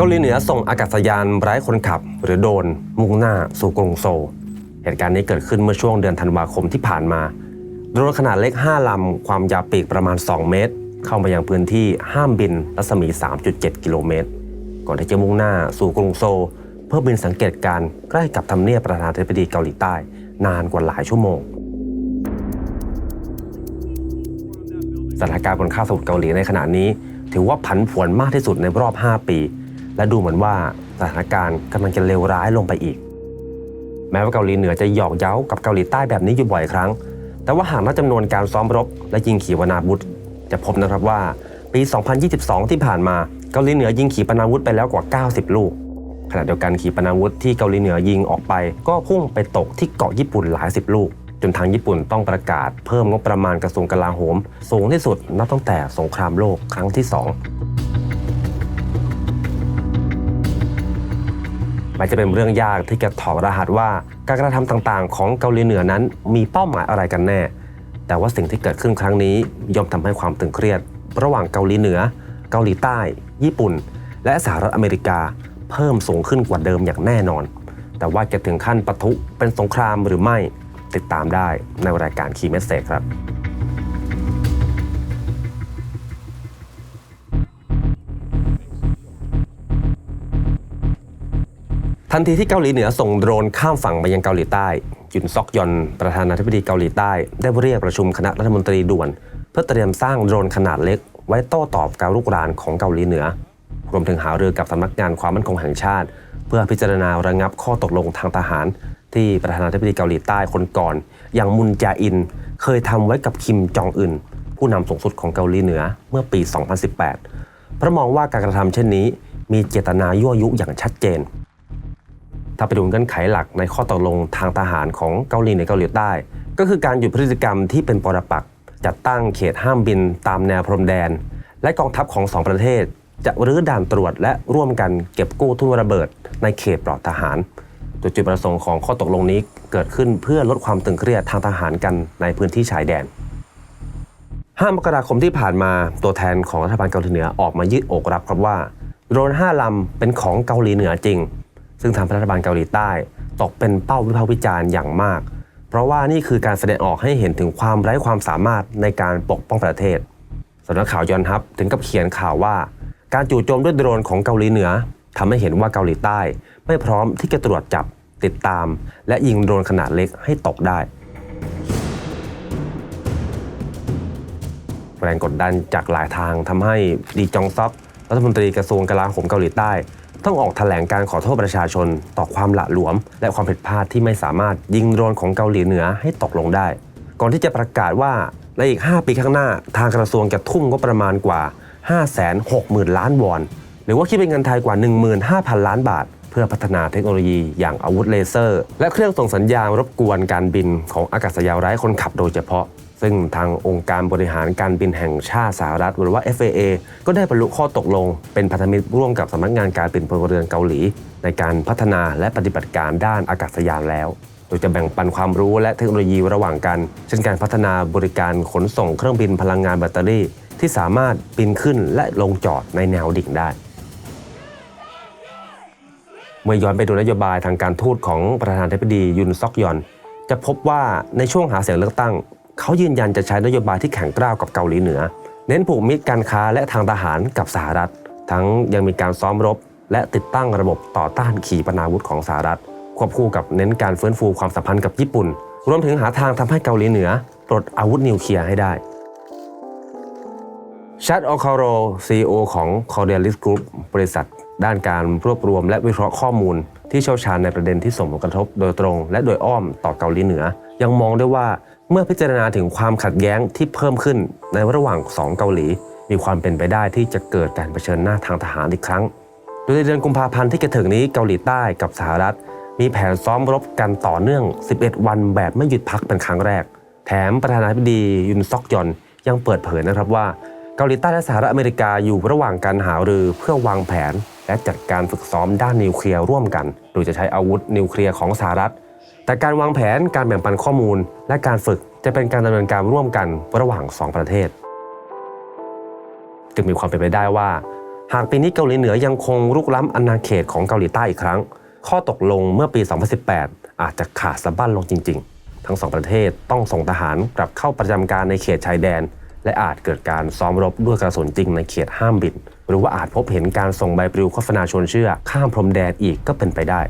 เกาหลีเหนือส่งอากาศยานไร้คนขับ หรือโดน มุ่งหน้าสู่กรุงโซลเหตุการณ์นี้เกิดขึ้นเมื่อช่วงเดือนธันวาคมที่ผ่านมา โดรนขนาดเล็ก 5 ลำ ความยาวปีกประมาณ 2 เมตร เข้ามายังพื้นที่ห้ามบินรัศมี 3.7 กิโลเมตร ก่อนที่จะมุ่งหน้าสู่กรุงโซลเพื่อบินสังเกตการใกล้กับทำเนียบประธานาธิบดีเกาหลีใต้ นานกว่าหลายชั่วโมงสถานการณ์บนคาบสมุทรเกาหลีในขณะนี้ ถือว่าผันผวนมากที่สุดในรอบ 5 ปี และดูเหมือนว่าสถานการณ์กำลังจะเลวร้ายลงไปอีก แม้ว่าเกาหลีเหนือจะหยอกเย้ากับเกาหลีใต้แบบนี้อยู่บ่อยครั้ง แต่ว่าหากนับจำนวนการซ้อมรบ และยิงขีปนาวุธ จะพบนะครับว่าปี 2022 ที่ผ่านมาเกาหลีเหนือยิงขีปนาวุธไปแล้วกว่า 90 ลูก ขณะเดียวกันขีปนาวุธที่เกาหลีเหนือยิงออกไป ก็พุ่งไปตกที่เกาะญี่ปุ่นหลายสิบลูก จนทางญี่ปุ่นต้องประกาศเพิ่มงบประมาณกระทรวงกลาโหม สูงที่สุดนับตั้งแต่สงครามโลกครั้งที่ 2 มันจะเป็นเรื่องยากที่จะถอดรหัสว่า การกระทำต่างๆ ของเกาหลีเหนือนั้น มีเป้าหมายอะไรกันแน่ แต่ว่าสิ่งที่เกิดขึ้นครั้งนี้ย่อมทำให้ความตึงเครียด ระหว่างเกาหลีเหนือ เกาหลีใต้ ญี่ปุ่น และสหรัฐอเมริกาเพิ่มสูงขึ้นกว่าเดิมอย่างแน่นอน แต่ว่าจะถึงขั้นปะทุเป็นสงครามหรือไม่ติดตามได้ในรายการคีเมสเซจครับ ทันทีที่เกาหลีเหนือส่งโดรนข้ามฝั่งไปยังเกาหลีใต้ยุนซอกยอนประธานาธิบดีเกาหลีใต้ ได้เรียกประชุมคณะรัฐมนตรีด่วน เพื่อเตรียมสร้างโดรนขนาดเล็ก ไว้โต้ตอบการลุกรานของเกาหลีเหนือ รวมถึงหารือกับสำนักงานความมั่นคงแห่งชาติ เพื่อพิจารณาระงับข้อตกลงทางทหาร ที่ประธานาธิบดีเกาหลีใต้คนก่อน อย่างมุนจาอิน เคยทำไว้กับคิมจองอึนผู้นำสูงสุดของเกาหลีเหนือเมื่อปี 2018 เพราะมองว่าการกระทำเช่นนี้ มีเจตนายั่วยุอย่างชัดเจน ถ้าไปดูเงื่อนไขหลักในข้อตกลงทางทหารของเกาหลีในเกาหลีใต้ ก็คือการหยุดพฤติกรรมที่เป็นปรปักษ์จัดตั้งเขตห้ามบินตามแนวพรมแดน และกองทัพของสองประเทศ จะรื้อด่านตรวจและร่วมกันเก็บกู้ทุ่นระเบิด ในเขตปลอดทหารโดจุดประสงค์ของข้อตกลงนี้เกิดขึ้นเพื่อลดความตึงเครียดทางทหารกันในพื้นที่ชายแดน 5 มกราคมที่ผ่านมาตัวแทนของรัฐบาลเกาหลีเหนือออกมายืดอกรับครับว่าโดรน5ลำเป็นของเกาหลีเหนือจริง ซึ่งทางรัฐบาลเกาหลีใต้ ตกเป็นเป้าวิพากษ์วิจารณ์อย่างมาก เพราะว่านี่คือการแสดงออกให้เห็นถึงความไร้ความสามารถในการปกป้องประเทศสำนักข่าวยอนฮับถึงกับเขียนข่าวว่า การจู่โจมด้วยโดรนของเกาหลีเหนือทำให้เห็นว่าเกาหลีใต้ ไม่พร้อมที่จะตรวจจับติดตาม และยิงโดรนขนาดเล็กให้ตกได้แรงกดดันจากหลายทางทำให้ดีจองซอกรัฐมนตรีกระทรวงกลาโหมเกาหลีใต้ ต้องออกแถลงการขอโทษประชาชน ต่อความหละหลวม และความผิดพลาดที่ไม่สามารถยิงโดรนของเกาหลีเหนือให้ตกลงได้ ก่อนที่จะประกาศว่าในอีก 5 ปีข้างหน้า ทางกระทรวงจะทุ่มงบประมาณกว่า 560,000 ล้านวอน หรือว่าคิดเป็นเงินไทยกว่า 15,000 ล้านบาท เพื่อพัฒนาเทคโนโลยีอย่างอาวุธเลเซอร์ และเครื่องส่งสัญญาณรบกวนการบินของอากาศยานไร้คนขับโดยเฉพาะ ซึ่งทางองค์การบริหารการบินแห่งชาติสหรัฐหรือว่า FAA ก็ได้บรรลุข้อตกลง เป็นพันธมิตรร่วมกับสำนักงานการบินพลเรือนเกาหลี ในการพัฒนาและปฏิบัติการด้านอากาศยานแล้ว โดยจะแบ่งปันความรู้และเทคโนโลยีระหว่างกัน เช่นการพัฒนาบริการขนส่งเครื่องบินพลังงานแบตเตอรี่ ที่สามารถบินขึ้นและลงจอดในแนวดิ่งได้เมื่อย้อนไปดูนโยบายทางการทูตของประธานาธิบดียุนซอกยอน จะพบว่าในช่วงหาเสียงเลือกตั้ง เขายืนยันจะใช้นโยบายที่แข็งกร้าวกับเกาหลีเหนือ เน้นผูกมิตรการค้าและทางทหารกับสหรัฐ ทั้งยังมีการซ้อมรบ และติดตั้งระบบต่อต้านขีปนาวุธของสหรัฐ ควบคู่กับเน้นการฟื้นฟูความสัมพันธ์กับญี่ปุ่น รวมถึงหาทางทำให้เกาหลีเหนือปลดอาวุธนิวเคลียร์ให้ได้ชัดออคาโรซีโอของ c o r d e l i s Group บริษัท ด้านการรวบรวมและวิเคราะห์ข้อมูล ที่เชี่ยวชาญในประเด็นที่ส่งผลกระทบโดยตรง และโดยอ้อมต่อเกาหลีเหนือ ยังมองได้ว่า เมื่อพิจารณาถึงความขัดแย้งที่เพิ่มขึ้นในระหว่างสองเกาหลี มีความเป็นไปได้ที่จะเกิดการเผชิญหน้าทางทหารอีกครั้ง โดยในเดือนกุมภาพันธ์ที่จะถึงนี้เกาหลีใต้กับสหรัฐ มีแผนซ้อมรบกันต่อเนื่อง 11 วันแบบไม่หยุดพักเป็นครั้งแรก แถมประธานาธิบดียุนซอกยอนยังเปิดเผยนะครับว่าเกาหลีใต้และสหรัฐอเมริกาอยู่ระหว่างการหารือเพื่อวางแผน และจัดการฝึกซ้อมด้านนิวเคลียร์ร่วมกัน โดยจะใช้อาวุธนิวเคลียร์ของสหรัฐ แต่การวางแผนการแบ่งปันข้อมูล และการฝึกจะเป็นการดำเนินการร่วมกันระหว่างสองประเทศ จึงมีความเป็นไปได้ว่า หากปีนี้เกาหลีเหนือยังคงรุกล้ำอาณาเขตของเกาหลีใต้อีกครั้ง ข้อตกลงเมื่อปี 2018 อาจจะขาดสะบั้นลงจริง ๆ ทั้งสองประเทศต้องส่งทหารกลับเข้าประจำการในเขตชายแดน และอาจเกิดการซ้อมรบด้วยกระสุนจริงในเขตห้ามบิน หรือว่าอาจพบเห็นการส่งใบปลิวโฆษณาชวนเชื่อข้ามพรมแดนอีกก็เป็นไปได้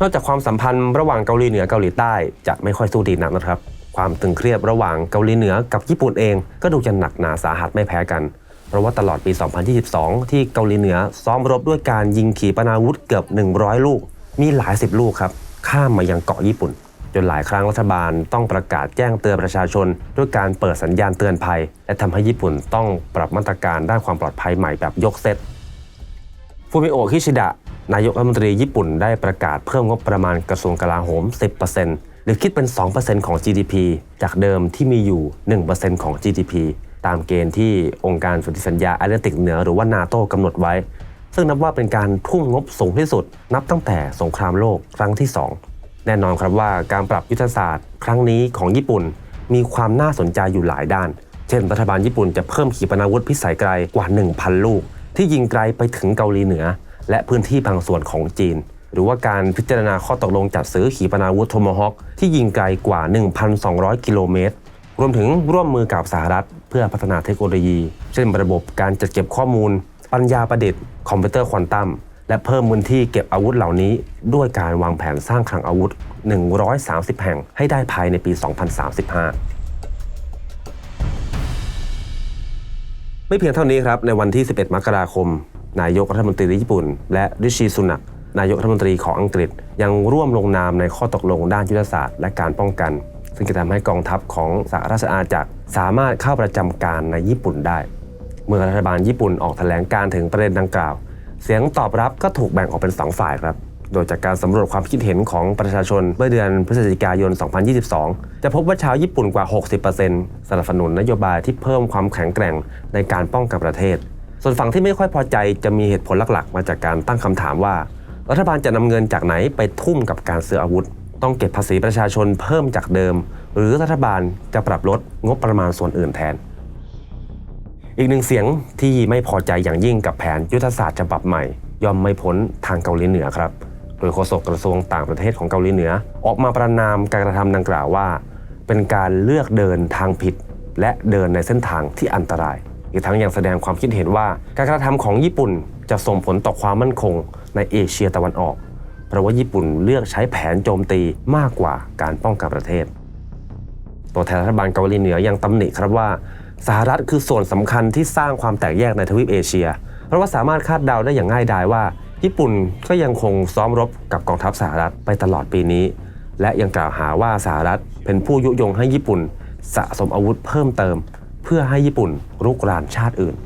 นอกจากความสัมพันธ์ระหว่างเกาหลีเหนือเกาหลีใต้จะไม่ค่อยสู้ดีนักนะครับ ความตึงเครียดระหว่างเกาหลีเหนือกับญี่ปุ่นเอง ก็ดูจะหนักหนาสาหัสไม่แพ้กัน เพราะว่าตลอดปี 2022 ที่เกาหลีเหนือซ้อมรบด้วยการยิงขีปนาวุธเกือบ 100 ลูก มีหลายสิบลูกครับ ข้ามมายังเกาะญี่ปุ่น จนหลายครั้งรัฐบาลต้องประกาศแจ้งเตือนประชาชน ด้วยการเปิดสัญญาณเตือนภัย และทำให้ญี่ปุ่นต้องปรับมาตรการด้านความปลอดภัยใหม่แบบยกเซตฟูมิโอคิชิดะ นายกรัฐมนตรีญี่ปุ่นได้ประกาศเพิ่มงบประมาณกระทรวงกลาโหม 10%หรือคิดเป็น 2%ของ GDP จากเดิมที่มีอยู่ 1%ของ GDP ตามเกณฑ์ที่องค์การสนธิสัญญาแอตแลนติกเหนือหรือว่านาโตกำหนดไว้ ซึ่งนับว่าเป็นการทุ่มงบสูงที่สุด นับตั้งแต่สงครามโลกครั้งที่ 2 แน่นอนครับว่าการปรับยุทธศาสตร์ ครั้งนี้ของญี่ปุ่น มีความน่าสนใจอยู่หลายด้าน เช่น รัฐบาลญี่ปุ่นจะเพิ่มขีปนาวุธพิสัยไกลกว่า 1,000 ลูก ที่ยิงไกลไปถึงเกาหลีเหนือ และพื้นที่บางส่วนของจีน หรือว่าการพิจารณาข้อตกลงจัดซื้อขีปนาวุธโทมฮอคที่ยิงไกลกว่า 1,200 กิโลเมตร รวมถึงร่วมมือกับสหรัฐ เพื่อพัฒนาเทคโนโลยี เช่นระบบการจัดเก็บข้อมูล ปัญญาประดิษฐ์คอมพิวเตอร์ควอนตัมและเพิ่มพื้นที่เก็บอาวุธเหล่านี้ ด้วยการวางแผนสร้างคลังอาวุธ 130 แห่งให้ได้ภายในปี 2035ไม่เพียงเท่านี้ครับ ในวันที่ 11 มกราคม นายกรัฐมนตรีญี่ปุ่น และริชีซุนักนายกรัฐมนตรีของอังกฤษ ยังร่วมลงนามในข้อตกลงด้านยุทธศาสตร์และการป้องกัน ซึ่งจะทำให้กองทัพของสหราชอาณาจักรสามารถเข้าประจำการในญี่ปุ่นได้ เมื่อรัฐบาลญี่ปุ่นออกแถลงการถึงประเด็นดังกล่าว เสียงตอบรับก็ถูกแบ่งออกเป็น 2 ฝ่ายครับโดยจากการสำรวจความคิดเห็นของประชาชนเมื่อเดือนพฤศจิกายน 2022 จะพบว่าชาวญี่ปุ่นกว่า 60%สนับสนุนนโยบายที่เพิ่มความแข็งแกร่งในการป้องกันประเทศ ส่วนฝั่งที่ไม่ค่อยพอใจจะมีเหตุผลหลักๆ มาจากการตั้งคำถามว่า รัฐบาลจะนำเงินจากไหนไปทุ่มกับการซื้ออาวุธ ต้องเก็บภาษีประชาชนเพิ่มจากเดิม หรือรัฐบาลจะปรับลดงบประมาณส่วนอื่นแทน อีกหนึ่งเสียงที่ไม่พอใจอย่างยิ่งกับแผนยุทธศาสตร์ฉบับใหม่ ย่อมไม่พ้นทางเกาหลีเหนือครับ โดยโฆษกกระทรวงต่างประเทศของเกาหลีเหนือ ออกมาประนามการกระทำดังกล่าวว่า เป็นการเลือกเดินทางผิด และเดินในเส้นทางที่อันตราย อีกทั้งยังแสดงความคิดเห็นว่า การกระทำของญี่ปุ่นจะส่งผลต่อความมั่นคงในเอเชียตะวันออก เพราะว่าญี่ปุ่นเลือกใช้แผนโจมตีมากกว่าการป้องกันประเทศ ตัวแทนรัฐบาลเกาหลีเหนือยังตำหนิครับว่า สหรัฐคือส่วนสำคัญที่สร้างความแตกแยกในทวีปเอเชีย เพราะว่าสามารถคาดเดาได้อย่างง่ายดายว่า ญี่ปุ่นก็ยังคงซ้อมรบกับกองทัพสหรัฐไปตลอดปีนี้ และยังกล่าวหาว่าสหรัฐเป็นผู้ยุยงให้ญี่ปุ่น สะสมอาวุธเพิ่มเติม เพื่อให้ญี่ปุ่นรุกรานชาติอื่น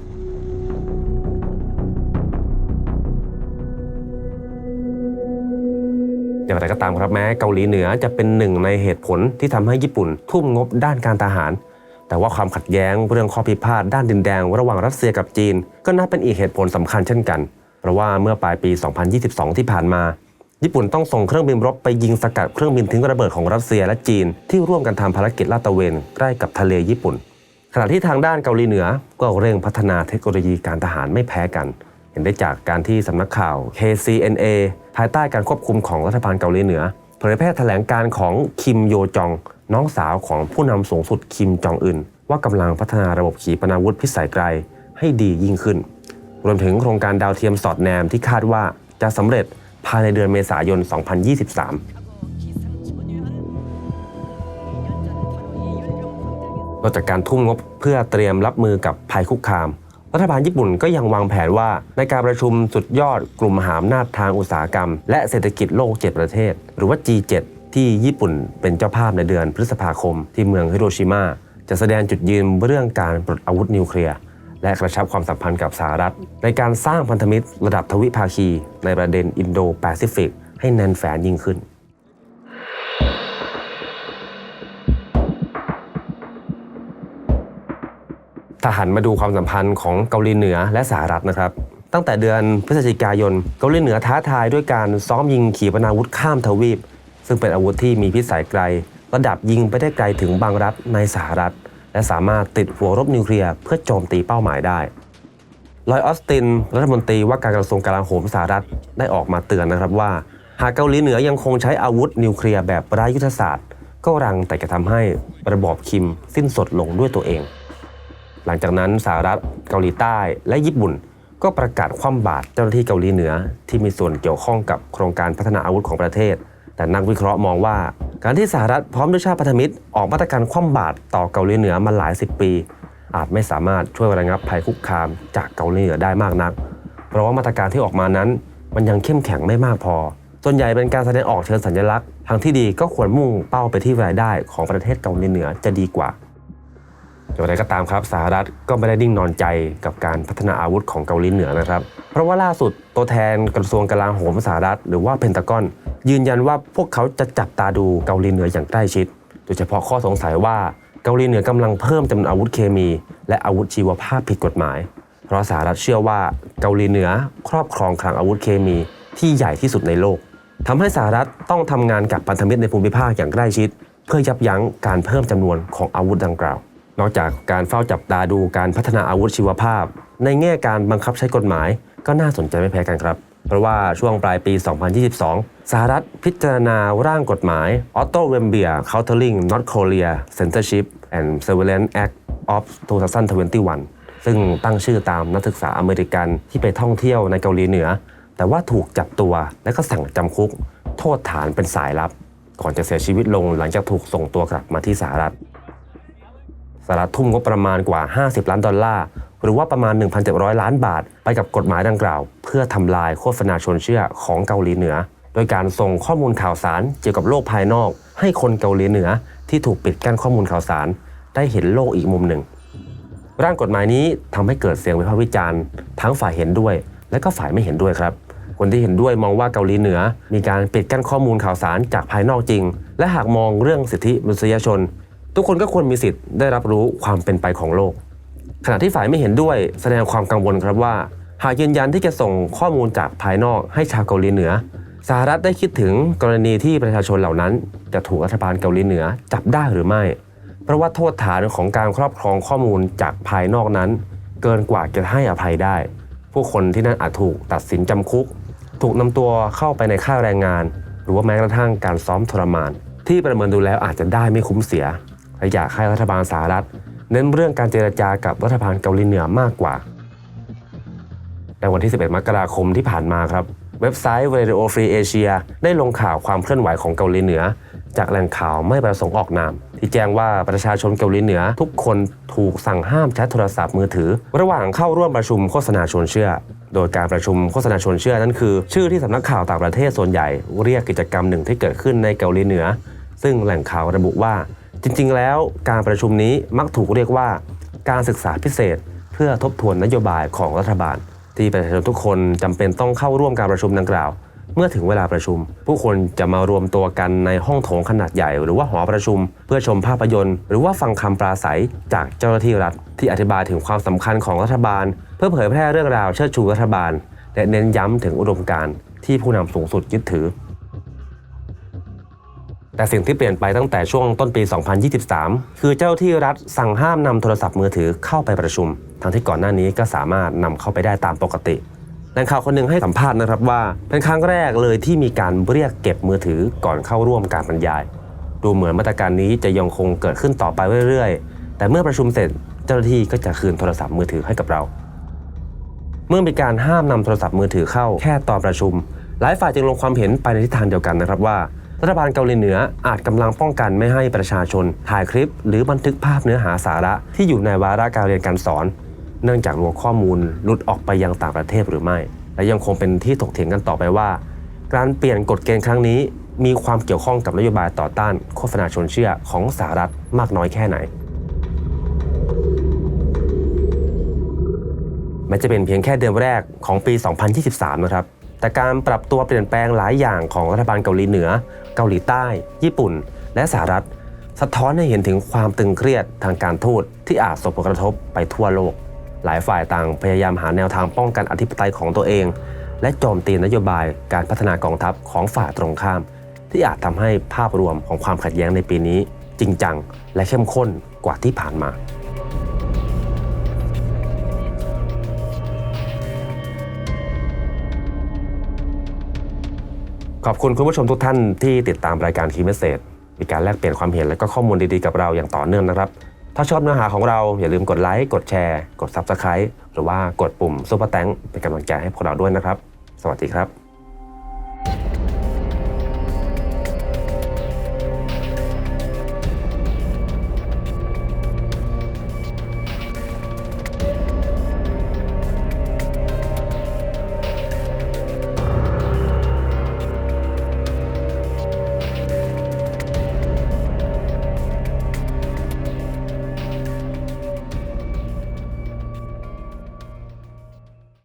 อย่างไรก็ตามครับแม้เกาหลีเหนือจะเป็นหนึ่งในเหตุผลที่ทำให้ญี่ปุ่นทุ่มงบด้านการทหาร แต่ว่าความขัดแย้งเรื่องข้อพิพาทด้านดินแดง ระหว่างรัสเซียกับจีน ก็นับเป็นอีกเหตุผลสำคัญเช่นกัน เพราะว่าเมื่อปลายปี 2022 ที่ผ่านมาญี่ปุ่นต้องส่งเครื่องบินรบไปยิงสกัดเครื่องบินทิ้งระเบิดของรัสเซียและจีน ที่ร่วมกันทำภารกิจลาดตระเวนใกล้กับทะเลญี่ปุ่น ขณะที่ทางด้านเกาหลีเหนือก็เร่งพัฒนาเทคโนโลยีการทหารไม่แพ้กัน เห็นได้จากการที่สำนักข่าว KCNA ภายใต้การควบคุมของรัฐบาลเกาหลีเหนือเผยแพร่แถลงการของคิมโยจอง น้องสาวของผู้นำสูงสุดคิมจองอึนว่ากำลังพัฒนาระบบขีปนาวุธพิสัยไกลให้ดียิ่งขึ้น รวมถึงโครงการดาวเทียมสอดแนมที่คาดว่าจะสำเร็จภายในเดือนเมษายน 2023 นอกจากการทุ่มงบเพื่อเตรียมรับมือกับภัยคุกคาม รัฐบาลญี่ปุ่นก็ยังวางแผนว่าในการประชุมสุดยอดกลุ่มมหาอำนาจทางอุตสาหกรรม และเศรษฐกิจโลก 7 ประเทศ หรือว่า G7 ที่ญี่ปุ่นเป็นเจ้าภาพในเดือนพฤษภาคม ที่เมืองฮิโรชิมาจะแสดงจุดยืนเรื่องการปลดอาวุธนิวเคลียร์และกระชับความสัมพันธ์กับสหรัฐ ในการสร้างพันธมิตรระดับทวิภาคี ในประเด็นอินโดแปซิฟิกให้แน่นแฟนยิ่งขึ้น ถ้าหันมาดูความสัมพันธ์ของเกาหลีเหนือและสหรัฐนะครับ ตั้งแต่เดือนพฤศจิกายน เกาหลีเหนือท้าทายด้วยการซ้อมยิงขีปนาวุธข้ามทวีป ซึ่งเป็นอาวุธที่มีพิสัยไกล ระดับยิงไปได้ไกลถึงบางรัฐในสหรัฐ และสามารถติดหัวรบนิวเคลียร์เพื่อโจมตีเป้าหมายได้ลอยออสติน รัฐมนตรีว่าการกระทรวงกลาโหมสหรัฐได้ออกมาเตือนนะครับว่า หากเกาหลีเหนือยังคงใช้อาวุธนิวเคลียร์แบบไร้ยุทธศาสตร์ ก็รังแต่จะทำให้ระบอบคิมสิ้นสดลงด้วยตัวเอง หลังจากนั้นสหรัฐเกาหลีใต้และญี่ปุ่น ก็ประกาศคว่ำบาตรเจ้าหน้าที่เกาหลีเหนือ ที่มีส่วนเกี่ยวข้องกับโครงการพัฒนาอาวุธของประเทศ แต่นักวิเคราะห์มองว่า การที่สหรัฐพร้อมด้วยชาติพันธมิตรออกมาตรการคว่ำบาตรต่อเกาหลีเหนือมาหลายสิบปี อาจไม่สามารถช่วยระงับภัยคุกคามจากเกาหลีเหนือได้มากนัก เพราะว่ามาตรการที่ออกมานั้น มันยังเข้มแข็งไม่มากพอส่วนใหญ่เป็นการแสดงออกเชิงสัญลักษณ์ ทางที่ดีก็ควรมุ่งเป้าไปที่รายได้ของประเทศเกาหลีเหนือจะดีกว่า อย่างไรก็ตามครับสหรัฐก็ไม่ได้นิ่งนอนใจกับการพัฒนาอาวุธของเกาหลีเหนือนะครับ เพราะว่าล่าสุดตัวแทนกระทรวงกลาโหมสหรัฐหรือว่าเพนตากอน ยืนยันว่าพวกเขาจะจับตาดูเกาหลีเหนืออย่างใกล้ชิด โดยเฉพาะข้อสงสัยว่าเกาหลีเหนือกำลังเพิ่มจำนวนอาวุธเคมี และอาวุธชีวภาพผิดกฎหมาย เพราะสหรัฐเชื่อว่าเกาหลีเหนือครอบครองคลังอาวุธเคมีที่ใหญ่ที่สุดในโลกทำให้สหรัฐต้องทำงานกับพันธมิตรในภูมิภาคอย่างใกล้ชิด เพื่อยับยั้งการเพิ่มจำนวนของอาวุธดังกล่าว นอกจากการเฝ้าจับตาดูการพัฒนาอาวุธชีวภาพ ในแง่การบังคับใช้กฎหมาย ก็น่าสนใจไม่แพ้กันครับ เพราะว่าช่วงปลายปี 2022 สหรัฐพิจารณาร่างกฎหมาย Auto w e m b i a Countering North Korea Censorship and Surveillance Act of 2021 ซึ่งตั้งชื่อตามนักศึกษาอเมริกันที่ไปท่องเที่ยวในเกาหลีเหนือ แต่ว่าถูกจับตัวและก็สั่งจำคุก โทษฐานเป็นสายลับ ก่อนจะเสียชีวิตลงหลังจากถูกส่งตัวกลับมาที่สหรัฐ สหรัฐทุ่มงบประมาณกว่า 50 ล้านดอลลาร์ หรือว่าประมาณ 1,700 ล้านบาท ไปกับกฎหมายดังกล่าว เพื่อทำลายโฆษณาชวนเชื่อของเกาหลีเหนือ โดยการส่งข้อมูลข่าวสารเกี่ยวกับโลกภายนอก ให้คนเกาหลีเหนือที่ถูกปิดกั้นข้อมูลข่าวสาร ได้เห็นโลกอีกมุมหนึ่ง ร่างกฎหมายนี้ทำให้เกิดเสียงวิพากษ์วิจารณ์ ทั้งฝ่ายเห็นด้วย และก็ฝ่ายไม่เห็นด้วยครับคนที่เห็นด้วยมองว่าเกาหลีเหนือ มีการปิดกั้นข้อมูลข่าวสารจากภายนอกจริง และหากมองเรื่องสิทธิมนุษยชน ทุกคนก็ควรมีสิทธิ์ได้รับรู้ความเป็นไปของโลก ขณะที่ฝ่ายไม่เห็นด้วยแสดงความกังวลครับว่า หากยืนยันที่จะส่งข้อมูลจากภายนอกให้ชาวเกาหลีเหนือสหรัฐได้คิดถึงกรณีที่ประชาชนเหล่านั้น จะถูกรัฐบาลเกาหลีเหนือจับได้หรือไม่ เพราะว่าโทษฐานของการครอบครองข้อมูลจากภายนอกนั้น เกินกว่าจะให้อภัยได้ ผู้คนที่นั่นอาจถูกตัดสินจำคุก ถูกนำตัวเข้าไปในค่ายแรงงาน หรือว่าแม้กระทั่งการซ้อมทรมาน ที่ประเมินดูแล้วอาจจะได้ไม่คุ้มเสีย และอยากให้รัฐบาลสหรัฐเน้นเรื่องการเจรจากับรัฐบาลเกาหลีเหนือมากกว่า ในวันที่ 11 มกราคมที่ผ่านมาครับ เว็บไซต์ Radio Free Asia ได้ลงข่าวความเคลื่อนไหวของเกาหลีเหนือ จากแหล่งข่าวไม่ประสงค์ออกนาม ที่แจ้งว่าประชาชนเกาหลีเหนือ ทุกคนถูกสั่งห้ามใช้โทรศัพท์มือถือ ระหว่างเข้าร่วมประชุมโฆษณาชวนเชื่อ โดยการประชุมโฆษณาชวนเชื่อนั้นคือ ชื่อที่สำนักข่าวต่างประเทศส่วนใหญ่ เรียกกิจกรรมหนึ่งที่เกิดขึ้นในเกาหลีเหนือ ซึ่งแหล่งข่าวระบุว่า จริงๆ แล้วการประชุมนี้มักถูกเรียกว่าการศึกษาพิเศษ เพื่อทบทวนนโยบายของรัฐบาล ที่ประชาชนทุกคนจำเป็นต้องเข้าร่วมการประชุมดังกล่าว เมื่อถึงเวลาประชุม ผู้คนจะมารวมตัวกันในห้องโถงขนาดใหญ่ หรือว่าหอประชุม เพื่อชมภาพยนตร์ หรือว่าฟังคำปราศัยจากเจ้าหน้าที่รัฐ ที่อธิบายถึงความสำคัญของรัฐบาล เพื่อเผยแพร่เรื่องราวเชิดชูรัฐบาล และเน้นย้ำถึงอุดมการณ์ที่ผู้นำสูงสุดยึดถือ แต่สิ่งที่เปลี่ยนไปตั้งแต่ช่วงต้นปี 2023 คือเจ้าที่รัฐสั่งห้ามนำโทรศัพท์มือถือเข้าไปประชุม ทั้งที่ก่อนหน้านี้ก็สามารถนำเข้าไปได้ตามปกติแหล่งข่าวคนหนึ่งให้สัมภาษณ์นะครับว่า เป็นครั้งแรกเลยที่มีการเรียกเก็บมือถือก่อนเข้าร่วมการบรรยาย ดูเหมือนมาตรการนี้จะยังคงเกิดขึ้นต่อไปเรื่อยๆ แต่เมื่อประชุมเสร็จเจ้าหน้าที่ก็จะคืนโทรศัพท์มือถือให้กับเรา เมื่อมีการห้ามนำโทรศัพท์มือถือเข้าแค่ตอนประชุม หลายฝ่ายจึงลงความเห็นไปในทิศทางเดียวกันนะครับว่า รัฐบาลเกาหลีเหนืออาจกำลังป้องกันไม่ให้ประชาชน ถ่ายคลิป หรือบันทึกภาพเนื้อหาสาระที่อยู่ในวาระการเรียนการสอน เนื่องจากรัวข้อมูลหลุดออกไปยังต่างประเทศหรือไม่ และยังคงเป็นที่ถกเถียงกันต่อไปว่า การเปลี่ยนกฎเกณฑ์ครั้งนี้ มีความเกี่ยวข้องกับนโยบายต่อต้านโฆษณาชวนเชื่อของสหรัฐมากน้อยแค่ไหนแม้จะเป็นเพียงแค่เดือนแรกของปี 2023 นะครับ แต่การปรับตัวเปลี่ยนแปลงหลายอย่างของรัฐบาลเกาหลีเหนือ เกาหลีใต้ ญี่ปุ่น และสหรัฐ สะท้อนให้เห็นถึงความตึงเครียดทางการทูตที่อาจส่งผลกระทบไปทั่วโลก หลายฝ่ายต่างพยายามหาแนวทางป้องกันอธิปไตยของตัวเอง และโจมตีนโยบายการพัฒนากองทัพของฝ่ายตรงข้าม ที่อาจทำให้ภาพรวมของความขัดแย้งในปีนี้ จริงจัง และเข้มข้นกว่าที่ผ่านมา ขอบคุณคุณผู้ชมทุกท่านที่ติดตามรายการคีเมสเซจมีการแลกเปลี่ยนความเห็นและก็ข้อมูลดีๆกับเราอย่างต่อเนื่องนะครับ ถ้าชอบเนื้อหาของเราอย่าลืมกดไลค์กดแชร์กด Subscribe หรือว่ากดปุ่มซุปเปอร์แตงเป็นกำลังใจให้พวกเราด้วยนะครับ สวัสดีครับ